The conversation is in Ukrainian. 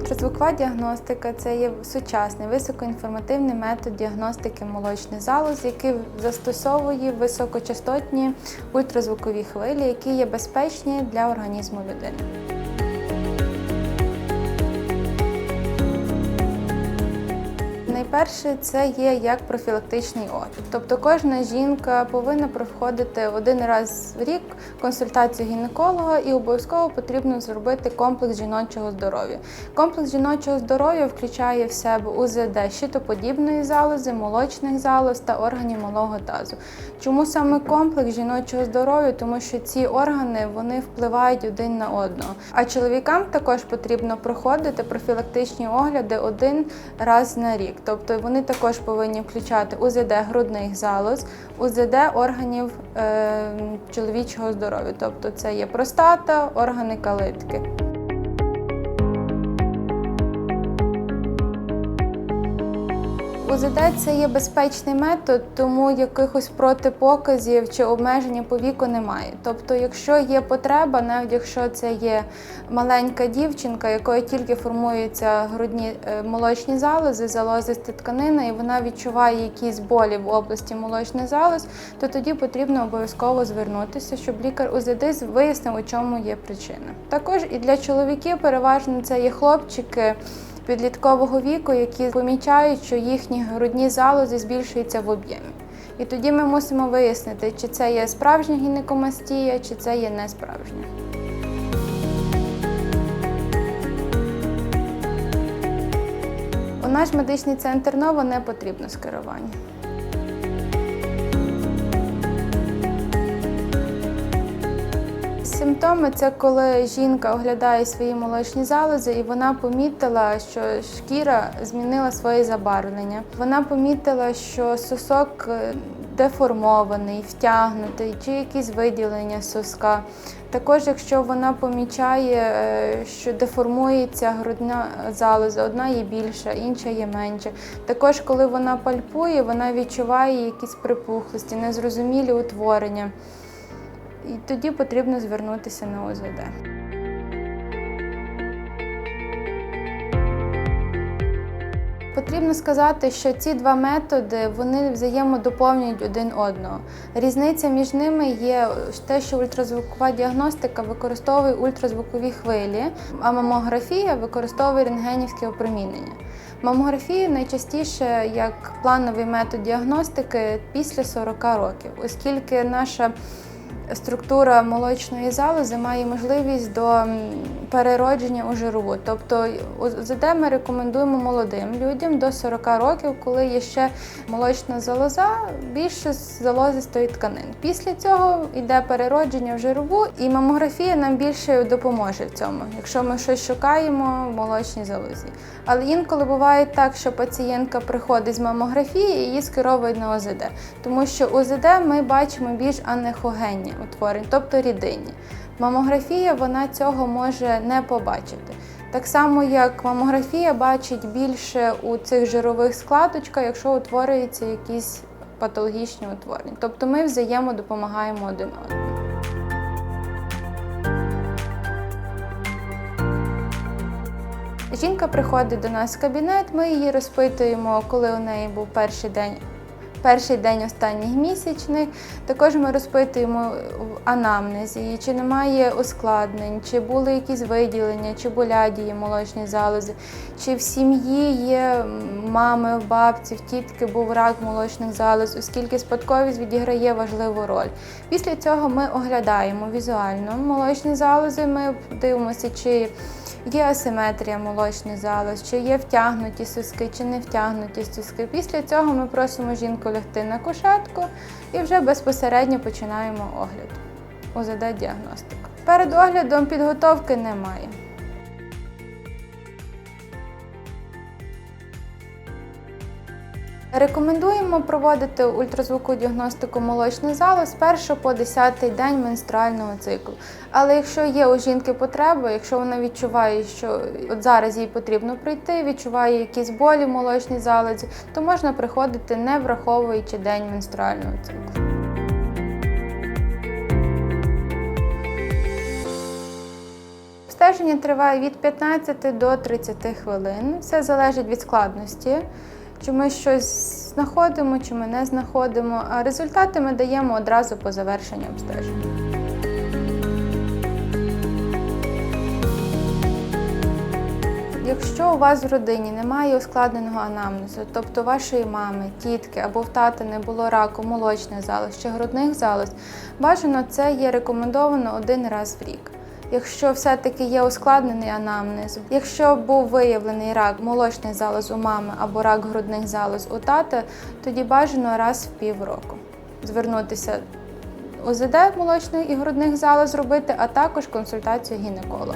Ультразвукова діагностика це є сучасний високоінформативний метод діагностики молочних залоз, який застосовує високочастотні ультразвукові хвилі, які є безпечні для організму людини. Найперше це є як профілактичний огляд. Тобто кожна жінка повинна проходити один раз в рік консультацію гінеколога і обов'язково потрібно зробити комплекс жіночого здоров'я. Комплекс жіночого здоров'я включає в себе УЗД щитоподібної залози, молочних залоз та органів малого тазу. Чому саме комплекс жіночого здоров'я? Тому що ці органи вони впливають один на одного. А чоловікам також потрібно проходити профілактичні огляди один раз на рік. Тобто вони також повинні включати УЗД грудних залоз, УЗД органів е, чоловічого здоров'я. Тобто це є простата, органи калитки. УЗД це є безпечний метод, тому якихось протипоказів чи обмеження по віку немає. Тобто, якщо є потреба, навіть якщо це є маленька дівчинка, якої тільки формуються грудні е, молочні залози, залозиста тканина, і вона відчуває якісь болі в області молочних залоз, то тоді потрібно обов'язково звернутися, щоб лікар УЗД вияснив, у чому є причина. Також і для чоловіків переважно це є хлопчики підліткового віку, які помічають, що їхні грудні залози збільшуються в об'ємі. І тоді ми мусимо вияснити, чи це є справжня гінекомастія, чи це є не справжня. У наш медичний центр Нова не потрібно скерування. Симптоми це коли жінка оглядає свої молочні залози, і вона помітила, що шкіра змінила своє забарвлення. Вона помітила, що сосок е, деформований, втягнутий, чи якісь виділення соска. Також, якщо вона помічає, е, що деформується грудна залоза, одна є більша, інша є менша. Також, коли вона пальпує, вона відчуває якісь припухлості, незрозумілі утворення. І тоді потрібно звернутися на ОЗД. Потрібно сказати, що ці два методи вони взаємодоповнюють один одного. Різниця між ними є те, що ультразвукова діагностика використовує ультразвукові хвилі, а мамографія використовує рентгенівське опромінення. Мамографія найчастіше як плановий метод діагностики після 40 років, оскільки наша структура молочної залози має можливість до переродження у жирову. Тобто ОЗД ми рекомендуємо молодим людям до 40 років, коли є ще молочна залоза, більше з залозистої тканин. Після цього йде переродження в жирову, і мамографія нам більше допоможе в цьому, якщо ми щось шукаємо в молочній залозі. Але інколи буває так, що пацієнтка приходить з мамографії і її скеровують на ОЗД, тому що ОЗД ми бачимо більш анехогенні утворень, тобто рідинні. Мамографія вона цього може не побачити. Так само, як мамографія бачить більше у цих жирових складочках, якщо утворюються якісь патологічні утворення. Тобто ми взаємодопомагаємо один одному. Жінка приходить до нас в кабінет, ми її розпитуємо, коли у неї був перший день. Перший день останніх місячних. Також ми розпитуємо в анамнезі, чи немає ускладнень, чи були якісь виділення, чи болять її молочні залози, чи в сім'ї є мами, бабці, в тітки був рак молочних залоз, оскільки спадковість відіграє важливу роль. Після цього ми оглядаємо візуально молочні залози, ми дивимося, чи Є асиметрія молочних залоз, чи є втягнуті соски, чи не втягнуті соски. Після цього ми просимо жінку лягти на кушетку і вже безпосередньо починаємо огляд. УЗД діагностика. Перед оглядом підготовки немає. Рекомендуємо проводити ультразвукову діагностику молочних залоз з 1 по 10 день менструального циклу. Але якщо є у жінки потреба, якщо вона відчуває, що от зараз їй потрібно прийти, відчуває якісь болі в молочній залозі, то можна приходити не враховуючи день менструального циклу. Обстеження триває від 15 до 30 хвилин. Все залежить від складності. Чи ми щось знаходимо, чи ми не знаходимо. А результати ми даємо одразу по завершенню обстеження. Якщо у вас в родині немає ускладненого анамнезу, тобто вашої мами, тітки або в тата не було раку молочних залоз чи грудних залоз, бажано це є рекомендовано один раз в рік. Якщо все-таки є ускладнений анамнез, якщо був виявлений рак молочних залоз у мами або рак грудних залоз у тата, тоді бажано раз в півроку звернутися ОЗД молочних і грудних залоз зробити, а також консультацію гінеколога.